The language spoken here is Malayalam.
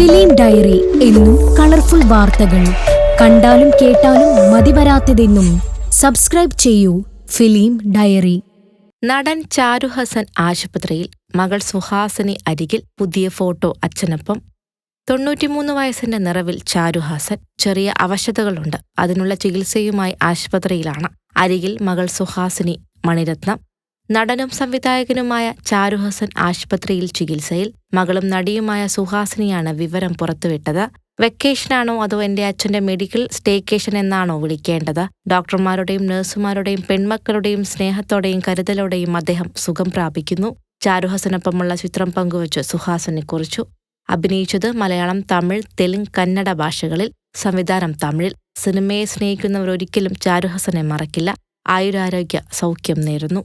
ഫിലിം ഡയറി എന്നും കളർഫുൾ വാർത്തകൾ. കണ്ടാലും കേട്ടാലും മതിവരാത്തതെന്നും സബ്സ്ക്രൈബ് ചെയ്യൂ ഫിലിം ഡയറി. നടൻ ചാരുഹസൻ ആശുപത്രിയിൽ മകൾ സുഹാസിനി അരികിൽ പുതിയ ഫോട്ടോ അച്ഛനൊപ്പം. തൊണ്ണൂറ്റിമൂന്ന് വയസ്സിന്റെ നിറവിൽ ചാരുഹാസൻ ചെറിയ അവശതകളുണ്ട്. അതിനുള്ള ചികിത്സയുമായി ആശുപത്രിയിലാണ്. അരികിൽ മകൾ സുഹാസിനി മണിരത്നം നടനും സംവിധായകനുമായ ചാരുഹസൻ ആശുപത്രിയിൽ ചികിത്സയിൽ മകളും നടിയുമായ സുഹാസിനിയാണ് വിവരം പുറത്തുവിട്ടത്. വെക്കേഷനാണോ അതോ എന്റെ അച്ഛന്റെ മെഡിക്കൽ സ്റ്റേക്കേഷൻ എന്നാണോ വിളിക്കേണ്ടത്? ഡോക്ടർമാരുടെയും നഴ്സുമാരുടെയും പെൺമക്കളുടെയും സ്നേഹത്തോടെയും കരുതലോടെയും അദ്ദേഹം സുഖം പ്രാപിക്കുന്നു. ചാരുഹസനൊപ്പമുള്ള ചിത്രം പങ്കുവച്ച് സുഹാസിനെ കുറിച്ചു. അഭിനയിച്ചത് മലയാളം തമിഴ് തെലുങ്ക് കന്നഡ ഭാഷകളിൽ. സംവിധാനം തമിഴിൽ. സിനിമയെ സ്നേഹിക്കുന്നവർ ഒരിക്കലും ചാരുഹസനെ മറക്കില്ല. ആയുരാരോഗ്യ സൗഖ്യം നേരുന്നു.